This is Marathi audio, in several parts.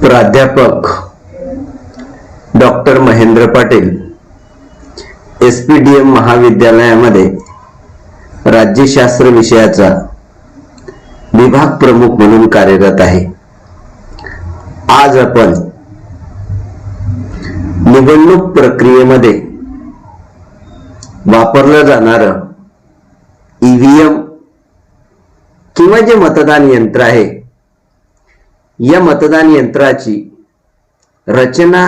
प्राध्यापक doctor Mahendra Patil S P D M महाविद्यालयामध्ये राज्यशास्त्र विषयाचा विभाग प्रमुख म्हणून कार्यरत आहे. आज आपण निवडणूक प्रक्रियेमध्ये वापरलं जाणारं ईव्हीएम किंवा जे मतदान यंत्र आहे या मतदान यंत्राची रचना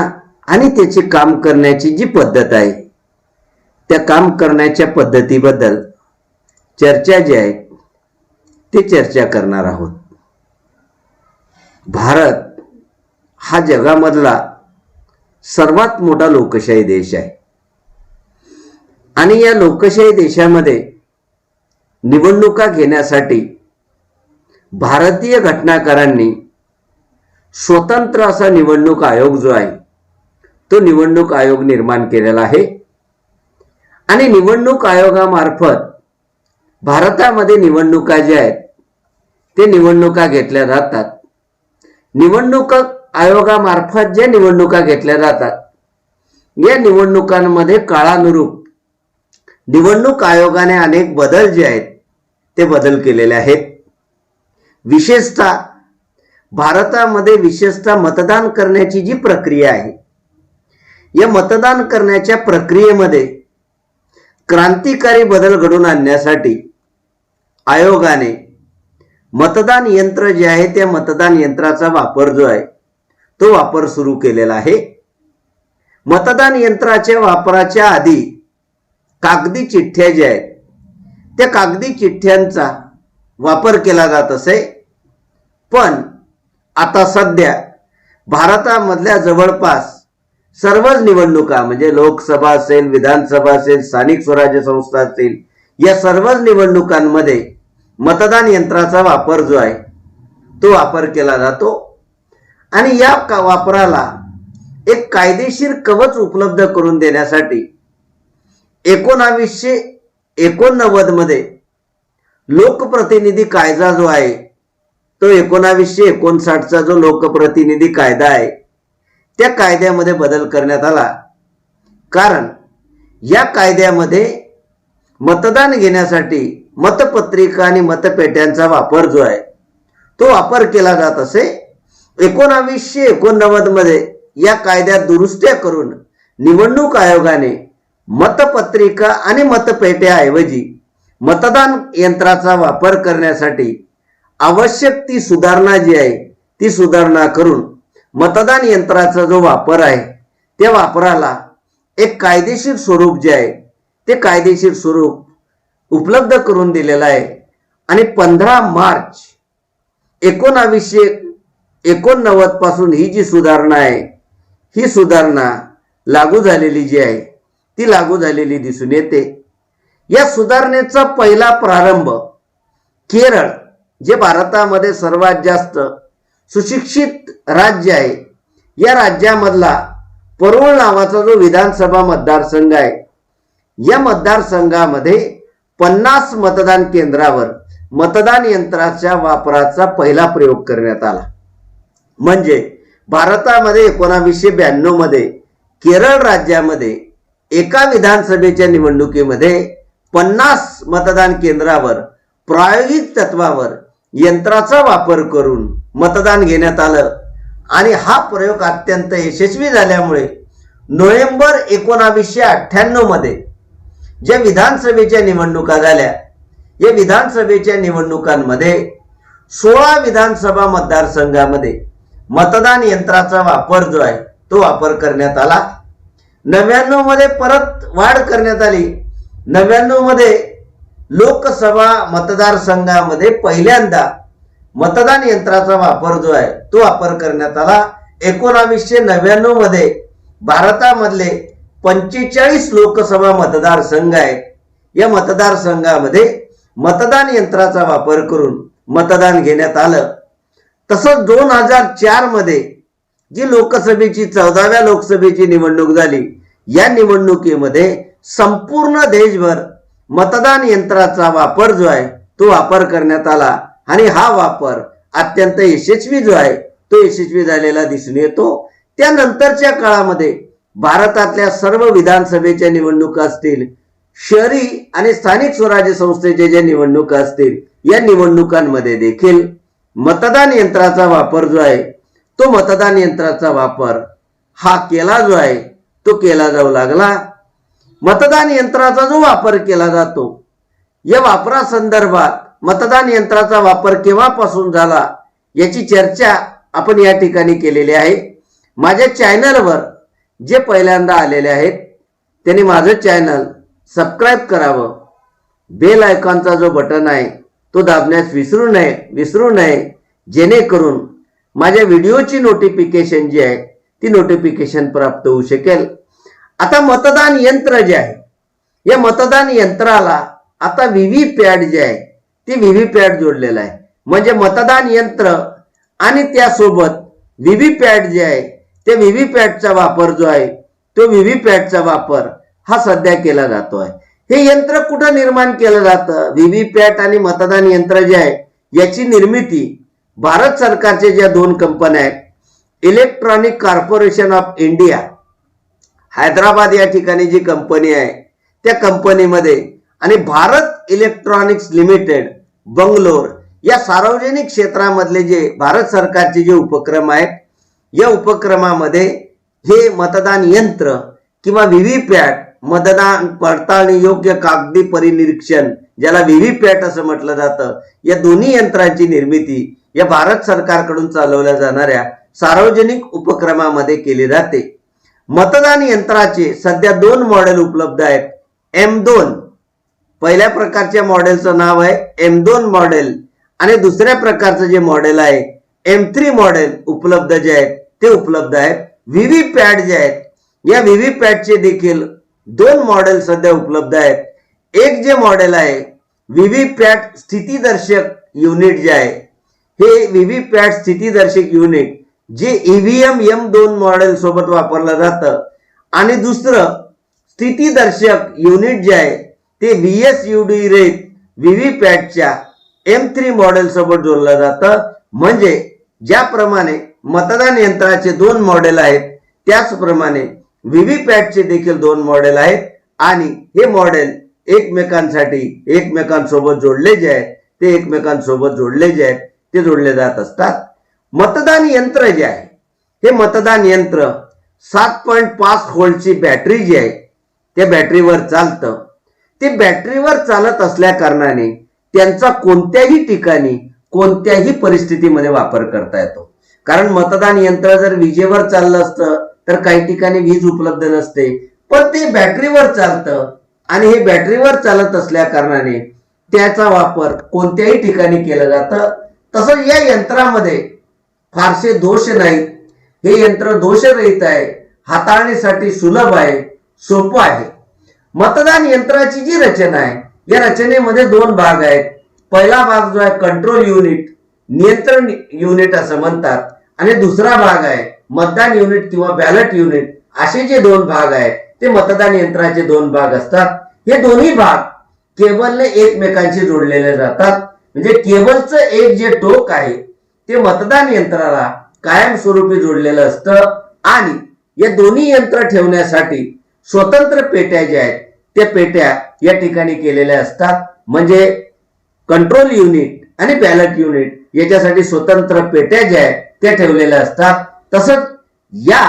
आणि त्याचे काम करण्याची जी पद्धत आहे त्या काम करण्याच्या पद्धतीबद्दल चर्चा जी आहे ते चर्चा करणार आहोत. भारत हा जगामधला सर्वात मोठा लोकशाही देश आहे. आणि या लोकशाही देशामध्ये निवडणुका घेण्यासाठी भारतीय घटनाकारांनी स्वतंत्र असा निवडणूक आयोग जो आहे तो निवडणूक आयोग निर्माण केलेला आहे. आणि निवडणूक आयोगामार्फत भारतामध्ये निवडणुका ज्या आहेत ते निवडणुका घेतल्या जातात. निवडणूक आयोगामार्फत ज्या निवडणुका घेतल्या जातात या निवडणुकांमध्ये काळानुरूप निवडणूक आयोगाने अनेक बदल जे आहेत ते बदल केलेले आहेत. विशेषतः भारतामध्ये विशेषतः मतदान करण्याची जी प्रक्रिया आहे या मतदान करण्याच्या प्रक्रियेमध्ये क्रांतिकारी बदल घडून आणण्यासाठी आयोगाने मतदान यंत्र जे आहे त्या मतदान यंत्राचा वापर जो आहे तो वापर सुरू केलेला आहे. मतदान यंत्राच्या वापराच्या आधी कागदी चिठ्ठ्या ज्या आहेत त्या कागदी चिठ्ठ्यांचा वापर केला जात असे. पण आता सध्या भारतामधल्या जवळपास सर्वच निवडणुका म्हणजे लोकसभा असेल विधानसभा असेल स्थानिक स्वराज्य संस्था असतील या सर्वच निवडणुकांमध्ये मतदान यंत्राचा वापर जो आहे तो वापर केला जातो. आणि या का- वापराला एक कायदेशीर कवच उपलब्ध करून देण्यासाठी एकोणावीसशे एकोणनव्वदमध्ये लोकप्रतिनिधी कायदा जो आहे तो एकोणावीसशे एकोणसाठचा जो लोकप्रतिनिधी कायदा आहे त्या कायद्यामध्ये बदल करण्यात आला. कारण या कायद्यामध्ये मतदान घेण्यासाठी मतपत्रिका आणि मतपेट्यांचा वापर जो आहे तो वापर केला जात असे एकोणावीसशे एकोणनव्वदमध्ये या कायद्यात दुरुस्त्या करून निवडणूक आयोगाने मतपत्रिका आणि मतपेट्याऐवजी मतदान यंत्राचा वापर करण्यासाठी आवश्यक ती सुधारणा जी आहे ती सुधारणा करून मतदान यंत्राचा जो वापर आहे त्या वापराला एक कायदेशीर स्वरूप जे आहे ते कायदेशीर स्वरूप उपलब्ध करून दिलेलं आहे. आणि पंधरा मार्च एकोणावीसशे एकोणनव्वदपासून ही जी सुधारणा आहे ही सुधारणा लागू झालेली जी आहे ती लागू झालेली दिसून येते. या सुधारणेचा पहिला प्रारंभ केरळ जे भारतामध्ये सर्वात जास्त सुशिक्षित राज्य आहे या राज्यामधला परोळ नावाचा जो विधानसभा मतदारसंघ आहे या मतदारसंघामध्ये पन्नास मतदान केंद्रावर मतदान यंत्राच्या वापराचा पहिला प्रयोग करण्यात आला. म्हणजे भारतामध्ये एकोणावीसशे ब्याण्णवमध्ये केरळ राज्यामध्ये एका विधानसभेच्या निवडणुकीमध्ये पन्नास मतदान केंद्रावर प्रायोगिक तत्वावर यंत्राचा वापर करून मतदान घेण्यात आलं. आणि हा प्रयोग अत्यंत यशस्वी झाल्यामुळे नोव्हेंबर एकोणावीसशे अठ्ठ्याण्णवमध्ये ज्या विधानसभेच्या निवडणुका झाल्या या विधानसभेच्या निवडणुकांमध्ये सोळा विधानसभा मतदारसंघामध्ये मतदान यंत्राचा वापर जो आहे तो वापर करण्यात आला. नव्याण्णवमध्ये परत वाढ करण्यात आली. नव्याण्णवमध्ये लोकसभा मतदारसंघामध्ये पहिल्यांदा मतदान यंत्राचा वापर जो आहे तो वापर करण्यात आला. एकोणावीसशे नव्याण्णवमध्ये भारतामधले पंचेचाळीस लोकसभा मतदारसंघ आहेत. या मतदारसंघामध्ये मतदान यंत्राचा वापर करून मतदान घेण्यात आलं. तसंच दोन हजार चारमध्ये जी लोकसभेची चौदाव्या लोकसभेची निवडणूक झाली या निवडणुकीमध्ये संपूर्ण देशभर मतदान यंत्राचा वापर जो आहे तो वापर करण्यात आला. आणि हा वापर अत्यंत यशस्वी जो आहे तो यशस्वी झालेला दिसून येतो. त्यानंतरच्या काळामध्ये भारतातल्या सर्व विधानसभेच्या निवडणुका असतील शहरी आणि स्थानिक स्वराज्य संस्थेच्या ज्या निवडणुका असतील या निवडणुकांमध्ये देखील मतदान यंत्राचा वापर जो आहे तो मतदान यंत्राचा वापर हा केला जो आहे तो केला जाऊ लागला. मतदान यंत्राचा जो वापर केला जातो या वापरासंदर्भात मतदान यंत्राचा वापर केव्हापासून झाला याची चर्चा आपण या ठिकाणी केलेली आहे. माझ्या चॅनलवर जे पहिल्यांदा आलेले आहेत त्यांनी माझं चॅनल सबस्क्राईब करावं. बेल आयकॉनचा जो बटन आहे तो दाबण्यास विसरू नये विसरू नये. जेणेकरून माझ्या व्हिडिओची नोटिफिकेशन जी आहे ती नोटिफिकेशन प्राप्त होऊ शकेल. आता मतदान यंत्र जे आहे या मतदान यंत्राला आता व्ही पॅड जे आहे ते व्हीव्ही पॅड जोडलेलं आहे. म्हणजे मतदान यंत्र आणि त्यासोबत व्ही पॅड जे आहे ते व्हीव्ही पॅडचा वापर जो आहे तो व्हीव्ही पॅडचा वापर हा सध्या केला जातो आहे. हे यंत्र कुठं निर्माण केलं जातं? व्हीव्हीपॅट आणि मतदान यंत्र जे आहे याची निर्मिती भारत सरकारच्या ज्या दोन कंपन्या आहेत electronic corporation of India Hyderabad या ठिकाणी जी कंपनी आहे त्या कंपनीमध्ये आणि भारत इलेक्ट्रॉनिक्स लिमिटेड बंगलोर या सार्वजनिक क्षेत्रामधले जे भारत सरकारचे जे उपक्रम आहेत या उपक्रमामध्ये हे मतदान यंत्र किंवा व्हीव्हीपॅट मतदान पडताळणी योग्य कागदी परिनिरीक्षण ज्याला व्हीव्हीपॅट असं म्हटलं जातं या दोन्ही यंत्रांची निर्मिती या भारत सरकारकडून चालवल्या जाणाऱ्या सार्वजनिक उपक्रमामध्ये केली जाते. मतदान यंत्राचे सध्या दोन मॉडेल उपलब्ध आहेत. एम दोन. पहिल्या प्रकारच्या मॉडेलचं नाव आहे एम दोन मॉडेल आणि दुसऱ्या प्रकारचं जे मॉडेल आहे एम थ्री मॉडेल उपलब्ध जे आहेत ते उपलब्ध आहेत. व्हीव्ही पॅड जे आहेत या व्हीव्ही पॅडचे देखील दोन मॉडेल सध्या उपलब्ध आहेत. एक जे मॉडेल आहे व्हीव्हीपॅट स्थितीदर्शक युनिट जे आहे हे व्हीव्हीपॅट स्थितीदर्शक युनिट जे ईव्हीएम एम दोन मॉडेल सोबत वापरलं जातं. आणि दुसरं स्थितीदर्शक युनिट जे आहे ते V S U D rate व्हीव्हीपॅटच्या एम थ्री मॉडेल सोबत जोडलं जातं. म्हणजे ज्याप्रमाणे मतदान यंत्राचे दोन मॉडेल आहेत त्याचप्रमाणे व्हीव्हीपॅटचे देखील दोन मॉडेल आहेत आणि हे मॉडेल एकमेकांसाठी एकमेकांसोबत जोडले जे आहेत ते एकमेकांसोबत जोडले जे आहेत ते जोडले जात असतात. मतदान यंत्र जे आहे हे मतदान यंत्र सात पॉईंट पाच होल्डची बॅटरी जी आहे त्या बॅटरीवर चालतं. ते बॅटरीवर चालत असल्या कारणाने त्यांचा कोणत्याही ठिकाणी कोणत्याही परिस्थितीमध्ये वापर करता येतो. कारण मतदान यंत्र जर विजेवर चाललं असतं तर काही ठिकाणी वीज उपलब्ध नसते. पण ते बॅटरीवर चालतं आणि हे बॅटरीवर चालत असल्या कारणाने त्याचा वापर कोणत्याही ठिकाणी केलं जातं. तसंच या यंत्रामध्ये फारसे दोष नाहीत. हे यंत्र दोषरहित आहे. हाताळणीसाठी सुलभ आहे. सोपं आहे. मतदान यंत्राची जी रचना आहे या रचनेमध्ये दोन भाग आहेत. पहिला भाग जो आहे कंट्रोल युनिट नियंत्रण युनिट असं म्हणतात. आणि दुसरा भाग आहे मतदान युनिट किंवा बॅलट युनिट असे जे दोन भाग आहेत ते मतदान यंत्राचे दोन भाग असतात. हे दोन्ही भाग केबलने एकमेकांशी जोडलेले जातात म्हणजे केबलचं एक जे टोक आहे ते मतदान यंत्राला कायमस्वरूपी जोडलेलं असतं. आणि या दोन्ही यंत्र ठेवण्यासाठी स्वतंत्र पेट्या ज्या आहेत त्या पेट्या या ठिकाणी केलेल्या असतात. म्हणजे कंट्रोल युनिट आणि बॅलट युनिट याच्यासाठी स्वतंत्र पेट्या ज्या आहेत त्या ठेवलेल्या असतात. तसंच या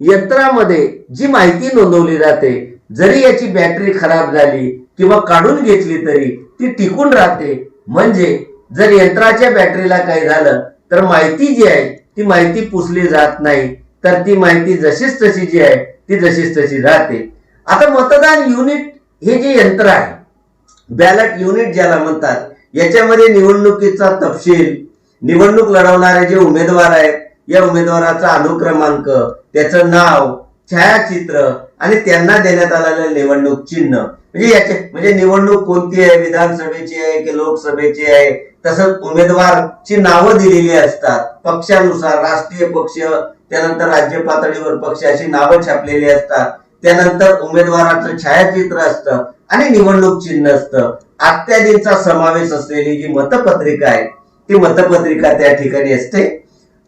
यंत्रामध्ये जी माहिती नोंदवली जाते जरी याची बॅटरी खराब झाली किंवा काढून घेतली तरी ती टिकून राहते. म्हणजे जर यंत्राच्या बॅटरीला काही झालं तर माहिती जी आहे ती माहिती पुसली जात नाही. तर ती माहिती जशीच तशी जी आहे ती जशीच तशी राहते. आता मतदान युनिट हे जे यंत्र आहे बॅलट युनिट ज्याला म्हणतात याच्यामध्ये निवडणुकीचा तपशील निवडणूक लढवणारे जे उमेदवार आहेत या उमेदवाराचा अनुक्रमांक त्याचं नाव छायाचित्र आणि त्यांना देण्यात आलेलं निवडणूक चिन्ह. म्हणजे याचे म्हणजे निवडणूक कोणती आहे? विधानसभेची आहे की लोकसभेची आहे? तसंच उमेदवारची नावं दिलेली असतात. पक्षानुसार राष्ट्रीय पक्ष त्यानंतर राज्य पातळीवर पक्ष अशी नावं छापलेली असतात. त्यानंतर उमेदवाराचं छायाचित्र असतं आणि निवडणूक चिन्ह असतं. इत्यादींचा समावेश असलेली जी मतपत्रिका आहे ती मतपत्रिका त्या ठिकाणी असते.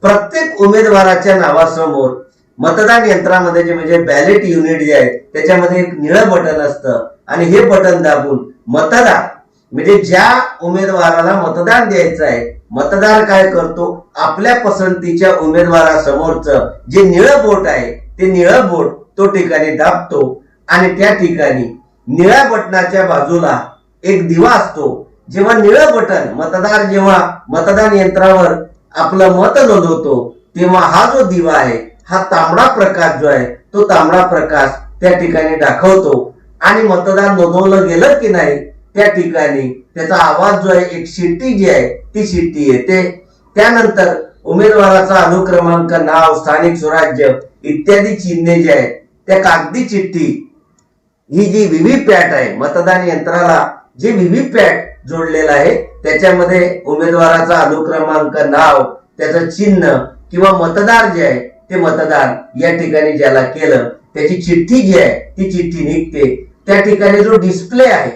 प्रत्येक उमेदवाराच्या नावासमोर मतदान यंत्रामध्ये जे म्हणजे बॅलेट युनिट जे आहे त्याच्यामध्ये एक निळं बटन असतं आणि हे बटन दाबून मतदार म्हणजे ज्या उमेदवाराला मतदान द्यायचं आहे मतदार काय करतो? आपल्या पसंतीच्या उमेदवारासमोरचं जे निळं बोट आहे ते निळं बोट तो ठिकाणी दाबतो आणि त्या ठिकाणी निळ्या बटनाच्या बाजूला एक दिवा असतो. जेव्हा निळं बटन मतदार जेव्हा मतदान यंत्रावर आपलं मत नोंदवतो तेव्हा हा जो दिवा आहे हा तांबडा प्रकाश जो आहे तो तांबडा प्रकाश त्या ठिकाणी दाखवतो. आणि मतदान नोंदवलं गेलं की नाही त्या ठिकाणी त्याचा आवाज जो आहे एक शिट्टी जी आहे ती शिट्टी येते. त्यानंतर उमेदवाराचा अनुक्रमांक नाव स्थानिक स्वराज्य इत्यादी चिन्हे जे आहेत त्या कागदी चिठ्ठी ही जी व्हीव्हीपॅट आहे मतदान यंत्राला जे व्हीव्हीपॅट जोडलेलं आहे त्याच्यामध्ये उमेदवाराचा अनुक्रमांक नाव त्याचं चिन्ह किंवा मतदार जे आहे ते मतदार या ठिकाणी ज्याला केलं त्याची चिठ्ठी जी आहे ती चिठ्ठी निघते. त्या ठिकाणी जो डिस्प्ले आहे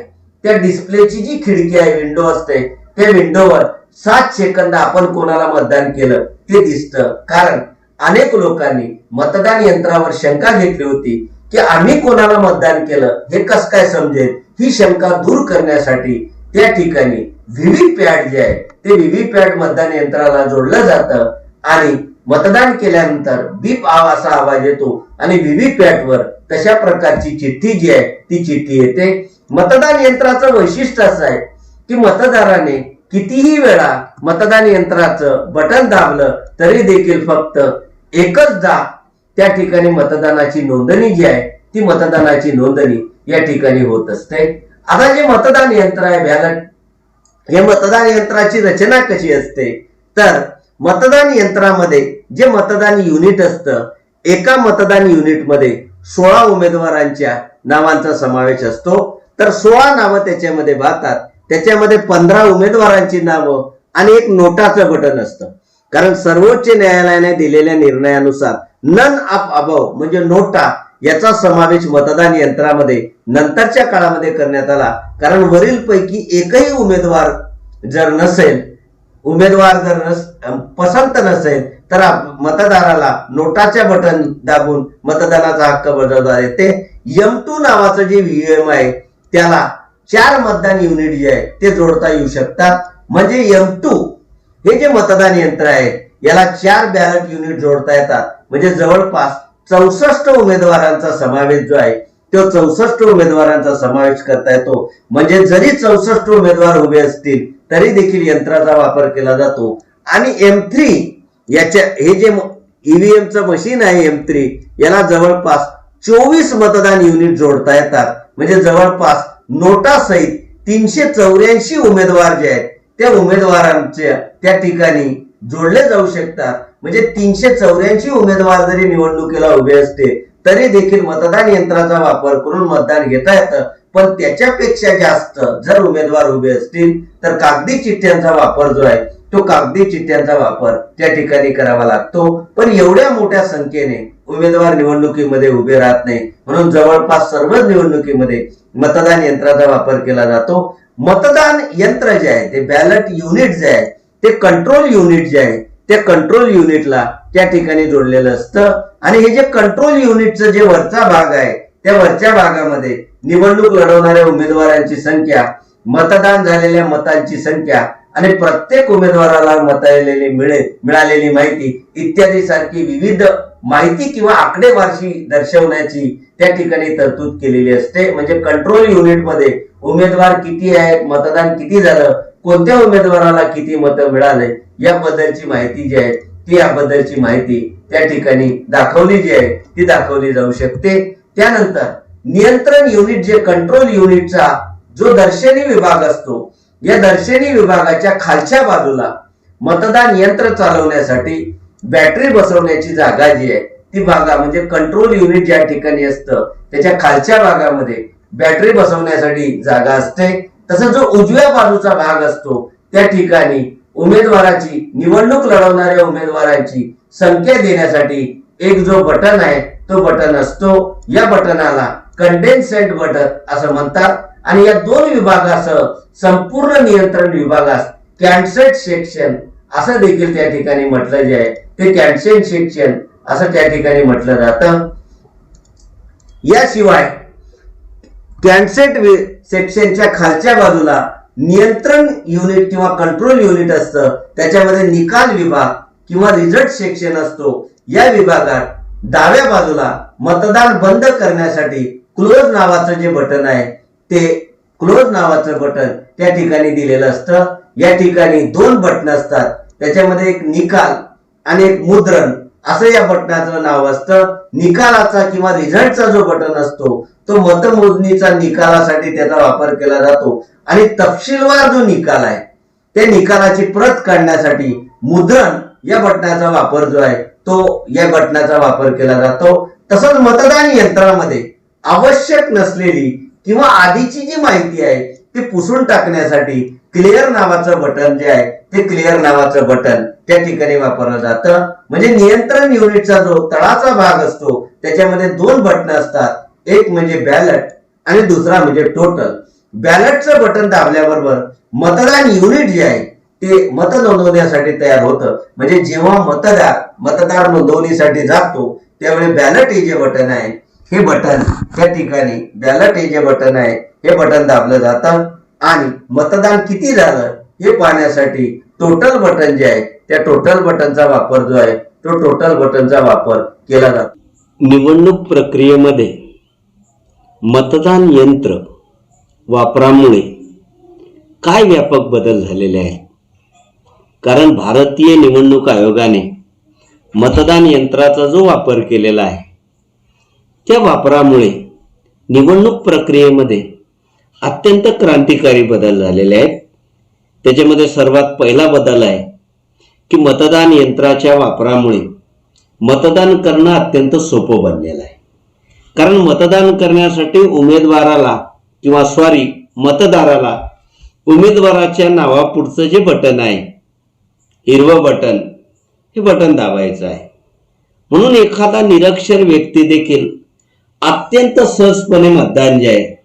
त्या डिस्प्लेची जी खिडकी आहे विंडो असते त्या विंडोवर सात सेकंद आपण कोणाला मतदान केलं ते दिसतं. कारण अनेक लोकांनी मतदान यंत्रावर शंका घेतली होती की आम्ही कोणाला मतदान केलं हे कस काय समजेल? ही शंका दूर करण्यासाठी त्या ठिकाणी व्हीव्हीपॅट जे आहे ते व्हीव्हीपॅट मतदान यंत्राला जोडलं जातं आणि मतदान केल्यानंतर बीप आव असा आवाज येतो आणि व्हीव्हीपॅट वर तशा प्रकारची चिठ्ठी जी आहे ती चिठ्ठी येते. मतदान यंत्राचं वैशिष्ट्य असं आहे की मतदाराने कितीही वेळा मतदान यंत्राचं बटन दाबलं तरी देखील फक्त एकचदा त्या ठिकाणी मतदानाची नोंदणी जी आहे ती मतदानाची नोंदणी या ठिकाणी होत असते. आता जे मतदान यंत्र आहे बॅलट हे मतदान यंत्राची रचना कशी असते? तर मतदान यंत्रामध्ये जे मतदान युनिट असतं एका मतदान युनिटमध्ये सोळा उमेदवारांच्या नावांचा समावेश असतो. तर सोळा नावं त्याच्यामध्ये वाहतात. त्याच्यामध्ये पंधरा उमेदवारांची नावं आणि एक नोटाचं बटन असतं. कारण सर्वोच्च न्यायालयाने दिलेल्या निर्णयानुसार नन ऑफ अबव म्हणजे नोटा याचा समावेश मतदान यंत्रामध्ये नंतरच्या काळामध्ये करण्यात आला. कारण वरील पैकी एकही उमेदवार जर नसेल उमेदवार जर नस पसंत नसेल तर मतदाराला नोटाच्या बटन दाबून मतदानाचा हक्क बजावता येते. एम टू नावाचं जे व्हीएम आहे त्याला चार मतदान युनिट जे आहे ते जोडता येऊ शकतात. म्हणजे एम टू हे जे मतदान यंत्र आहे याला चार बॅलेट युनिट जोडता येतात. म्हणजे जवळपास चौसष्ट उमेदवारांचा समावेश जो आहे तो चौसष्ट उमेदवारांचा समावेश करता येतो. म्हणजे जरी चौसष्ट उमेदवार उभे असतील तरी देखील यंत्राचा वापर केला जातो. आणि एम थ्री याच्या हे जे ईव्हीएमचं मशीन आहे एम थ्री याला जवळपास चोवीस मतदान युनिट जोडता येतात. म्हणजे जवळपास नोटासहित तीनशे चौऱ्याऐंशी उमेदवार जे आहेत त्या उमेदवारांच्या त्या ठिकाणी जोडले जाऊ शकतात. म्हणजे तीनशे चौऱ्याऐंशी उमेदवार जरी निवडणुकीला उभे असते तरी देखील मतदान यंत्राचा वापर करून मतदान घेता येतं. पण त्याच्यापेक्षा जास्त जर उमेदवार उभे असतील तर कागदी चिठ्ठ्यांचा वापर जो आहे तो कागदी चिठ्ठ्यांचा वापर त्या ठिकाणी करावा लागतो. पण एवढ्या मोठ्या संख्येने उमेदवार निवडणुकीमध्ये उभे राहत नाही. म्हणून जवळपास सर्वच निवडणुकीमध्ये मतदान यंत्राचा वापर केला जातो. मतदान यंत्र जे आहे ते बॅलट युनिट जे आहे ते कंट्रोल युनिट जे आहे त्या कंट्रोल युनिटला त्या ठिकाणी जोडलेलं असतं. आणि हे जे कंट्रोल युनिटचं जे वरचा भाग आहे त्या वरच्या भागामध्ये निवडणूक लढवणाऱ्या उमेदवारांची संख्या मतदान झालेल्या मतांची संख्या आणि प्रत्येक उमेदवाराला मतालेली मिळेल मिळालेली माहिती इत्यादी सारखी विविध माहिती किंवा आकडेवारशी दर्शवण्याची त्या ठिकाणी तरतूद केलेली असते. म्हणजे कंट्रोल युनिटमध्ये उमेदवार किती आहेत मतदान किती झालं कोणत्या उमेदवाराला किती मतं मिळाले याबद्दलची माहिती जी आहे ती याबद्दलची माहिती त्या ठिकाणी दाखवली जी आहे ती दाखवली जाऊ शकते. त्यानंतर नियंत्रण युनिट जे कंट्रोल युनिटचा जो दर्शनी विभाग असतो या दर्शनी विभागाच्या खालच्या बाजूला मतदान यंत्र चालवण्यासाठी बॅटरी बसवण्याची जागा जी आहे ती भागा म्हणजे कंट्रोल युनिट ज्या ठिकाणी असतं त्याच्या खालच्या भागामध्ये बॅटरी बसवण्यासाठी जागा असते. तसं जो उजव्या बाजूचा भाग असतो त्या ठिकाणी उमेदवाराची निवडणूक लढवणाऱ्या उमेदवारांची संख्या देण्यासाठी एक जो बटन आहे तो बटन असतो. या बटनाला कंडेन्सेंट बटन असं म्हणतात. आणि या दोन विभागासह संपूर्ण नियंत्रण विभागास कॅन्सेट सेक्शन असं देखील त्या ठिकाणी म्हटलं जे आहे ते कॅन्सेट सेक्शन असं त्या ठिकाणी म्हटलं जातं. याशिवाय कॅन्सेट सेक्शनच्या खालच्या बाजूला नियंत्रण युनिट किंवा कंट्रोल युनिट असतं. त्याच्यामध्ये निकाल विभाग किंवा रिझल्ट सेक्शन असतो. या विभागात डाव्या बाजूला मतदान बंद करण्यासाठी क्लोज नावाचं जे बटन आहे ते क्लोज नावाचं बटन त्या ठिकाणी दिलेलं असतं. या ठिकाणी दोन बटन असतात. त्याच्यामध्ये एक निकाल आणि एक मुद्रण. असं या बटनाचं नाव असतं निकालाचा किंवा रिझल्टचा जो बटन असतो तो मतमोजणीचा निकालासाठी त्याचा वापर केला जातो. आणि तपशीलवार जो निकाल आहे त्या निकालाची प्रत काढण्यासाठी मुद्रण या बटनाचा वापर जो आहे तो या बटनाचा वापर केला जातो. तसंच मतदान यंत्रामध्ये आवश्यक नसलेली किंवा आधीची जी माहिती आहे ती पुसून टाकण्यासाठी क्लिअर नावाचं बटन जे आहे ते क्लिअर नावाचं बटन त्या ठिकाणी वापरलं जातं. म्हणजे नियंत्रण युनिटचा जो तळाचा भाग असतो त्याच्यामध्ये दोन बटन असतात. एक म्हणजे बॅलट आणि दुसरा म्हणजे टोटल बॅलटचं बटन दाबल्याबरोबर मतदान युनिट जे आहे ते मत नोंदवण्यासाठी तयार होतं. म्हणजे जेव्हा मतदार मतदार नोंदवणीसाठी जातो त्यावेळी बॅलट हे जे बटन आहे हे बटन त्या ठिकाणी बॅलट हे जे बटन आहे हे बटन दाबलं जातं. आणि मतदान किती झालं हे पाहण्यासाठी टोटल बटन जे आहे त्या टोटल बटनचा वापर जो आहे तो टोटल बटनचा वापर केला जातो. निवडणूक प्रक्रियेमध्ये मतदान यंत्र वापरामुळे काय व्यापक बदल झालेले आहेत? कारण भारतीय निवडणूक आयोगाने मतदान यंत्राचा जो वापर केलेला आहे त्या वापरामुळे निवडणूक प्रक्रियेमध्ये अत्यंत क्रांतिकारी बदल झालेले आहेत. त्याच्यामध्ये सर्वात पहिला बदल आहे की मतदान यंत्राच्या वापरामुळे मतदान करणं अत्यंत सोपं बनलेलं आहे. कारण मतदान करण्यासाठी उमेदवाराला किंवा सॉरी मतदाराला उमेदवाराच्या नावापुढचं जे बटन आहे हिरवं बटन हे बटन दाबायचं आहे. म्हणून एखादा निरक्षर व्यक्ती देखील अत्यंत सहजपणे मतदान जे आहे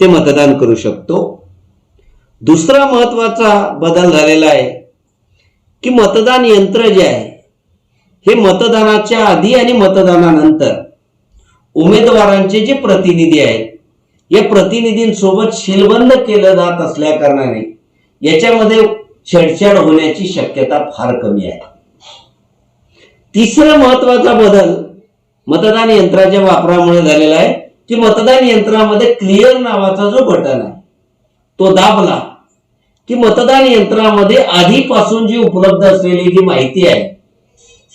ते मतदान करू शकतो. दुसरा महत्त्वाचा बदल झालेला आहे की मतदान यंत्र जे आहे हे मतदानाच्या आधी आणि मतदानानंतर उमेदवारांचे जे प्रतिनिधी आहेत या प्रतिनिधींसोबत शिलबंद केलं जात असल्या कारणाने याच्यामध्ये छेडछाड होण्याची शक्यता फार कमी आहे. तिसरा महत्त्वाचा बदल मतदान यंत्राच्या वापरामुळे झालेला आहे. की मतदान यंत्रामध्ये क्लिअर नावाचा जो बटन आहे तो दाबला की मतदान यंत्रामध्ये आधीपासून जी उपलब्ध असलेली जी माहिती आहे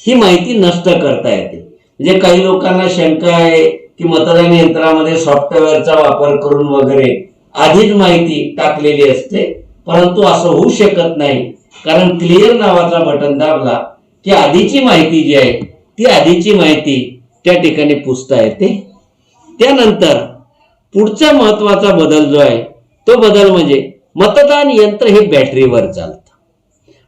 ही माहिती नष्ट करता येते. म्हणजे काही लोकांना शंका आहे की मतदान यंत्रामध्ये सॉफ्टवेअरचा वापर करून वगैरे आधीच माहिती टाकलेली असते परंतु असं होऊ शकत नाही कारण क्लिअर नावाचा बटन दाबला की आधीची माहिती जी आहे ती आधीची माहिती त्या ठिकाणी पुसता येते. त्यानंतर पुढचा महत्त्वाचा बदल जो आहे तो बदल म्हणजे मतदान यंत्र हे बॅटरीवर चालतं.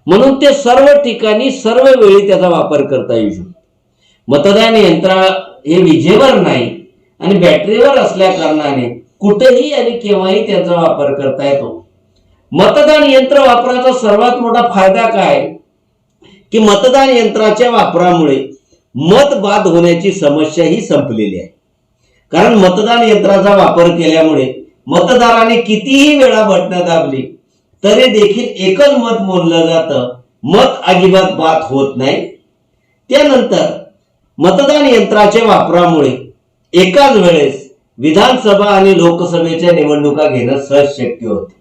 म्हणून ते सर्व ठिकाणी सर्व वेळी त्याचा वापर करता येऊ शकतो. मतदान यंत्र हे विजेवर नाही आणि बॅटरीवर असल्या कारणाने कुठेही आणि केव्हाही त्याचा वापर करता येतो. मतदान यंत्र वापराचा सर्वात मोठा फायदा काय? की मतदान यंत्राच्या वापरामुळे मत बाद होण्याची समस्या ही संपलेली आहे. कारण मतदान यंत्राचा वापर केल्यामुळे मतदाराने कितीही वेळा बटणं दाबली तरी देखील एकच मत मोडलं जातं मत अजिबात बाद होत नाही. त्यानंतर मतदान यंत्राच्या वापरामुळे एकाच वेळेस विधानसभा आणि लोकसभेच्या निवडणुका घेणं सहज शक्य होते.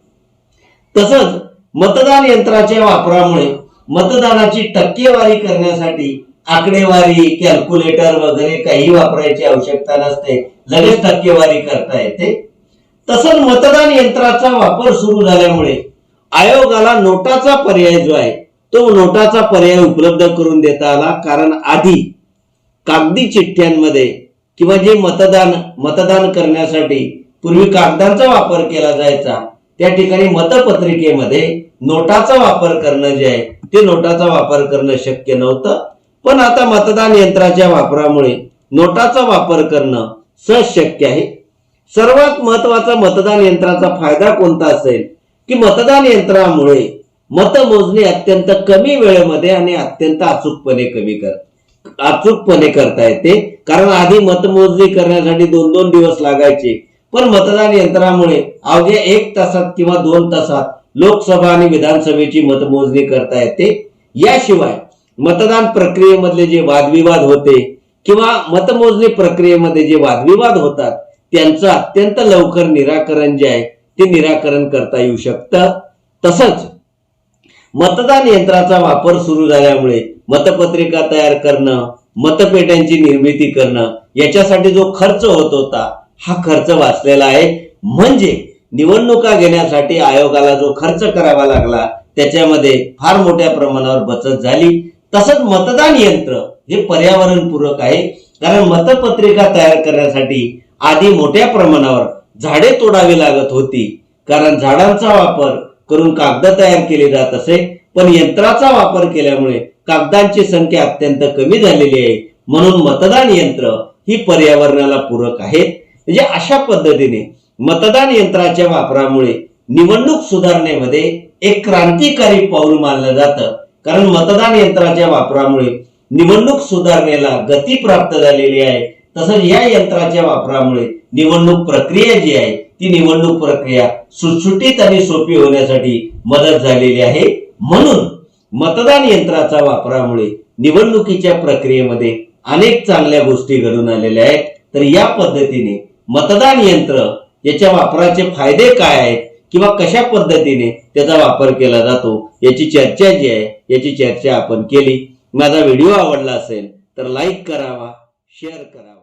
तसंच मतदान यंत्राच्या वापरामुळे मतदानाची टक्केवारी करण्यासाठी आकडेवारी कॅल्क्युलेटर वगैरे काही वापरायची आवश्यकता नसते. लगेच टक्केवारी करता येते. तसंच मतदान यंत्राचा वापर सुरू झाल्यामुळे आयोगाला नोटाचा पर्याय जो आहे तो नोटाचा पर्याय उपलब्ध करून देता आला. कारण आधी कागदी चिठ्ठ्यांमध्ये किंवा जे मतदान मतदान करण्यासाठी पूर्वी कागदांचा वापर केला जायचा त्या ठिकाणी मतपत्रिकेमध्ये नोटाचा वापर करणं जे आहे ते नोटाचा वापर करणं शक्य नव्हतं. पण आता मतदान यंत्राच्या वापरामुळे नोटाचा वापर करणं सहज शक्य आहे. सर्वात महत्त्वाचा मतदान यंत्राचा फायदा कोणता असेल की मतदान यंत्रामुळे मतमोजणी अत्यंत कमी वेळेमध्ये आणि अत्यंत अचूकपणे कमी कर अचूकपणे करता येते. कारण आधी मतमोजणी करण्यासाठी दोन दोन दिवस लागायचे. पण मतदान यंत्रामुळे अवघ्या एक तासात किंवा दोन तासात लोकसभा आणि विधानसभेची मतमोजणी करता येते. याशिवाय मतदान प्रक्रियेमधले जे वादविवाद होते किंवा मतमोजणी प्रक्रियेमध्ये जे वादविवाद होतात त्यांचं अत्यंत लवकर निराकरण जे आहे ते निराकरण करता येऊ शकतं. तसंच मतदान यंत्राचा वापर सुरू झाल्यामुळे मतपत्रिका तयार करणं मतपेट्यांची निर्मिती करणं याच्यासाठी जो खर्च होत होता हा खर्च वाचलेला आहे. म्हणजे निवडणुका घेण्यासाठी आयोगाला जो खर्च करावा लागला त्याच्यामध्ये फार मोठ्या प्रमाणावर बचत झाली. तसंच मतदान यंत्र हे पर्यावरणपूरक आहे. कारण मतपत्रिका तयार करण्यासाठी आधी मोठ्या प्रमाणावर झाडे तोडावी लागत होती. कारण झाडांचा वापर करून कागद तयार केले जात असे. पण यंत्राचा वापर केल्यामुळे कागदांची संख्या अत्यंत कमी झालेली आहे. म्हणून मतदान यंत्र ही पर्यावरणाला पूरक आहेत म्हणजे अशा पद्धतीने मतदान यंत्राच्या वापरामुळे निवडणूक सुधारणेमध्ये एक क्रांतिकारी पाऊल मानलं जातं. कारण मतदान यंत्राच्या वापरामुळे निवडणूक सुधारणेला गती प्राप्त झालेली आहे. तसंच या यंत्राच्या वापरामुळे निवडणूक प्रक्रिया जी आहे ती निवडणूक प्रक्रिया सुटसुटीत आणि सोपी होण्यासाठी मदत झालेली आहे. म्हणून मतदान यंत्राच्या वापरामुळे निवडणुकीच्या प्रक्रियेमध्ये अनेक चांगल्या गोष्टी घडून आलेल्या आहेत. तर या पद्धतीने मतदान यंत्र याच्या वापराचे फायदे काय आहेत किंवा कशा पद्धतीने त्याचा वापर केला जातो याची चर्चा जी आहे याची चर्चा आपण केली. माझा व्हिडिओ आवडला असेल तर लाईक करावा शेअर करावा.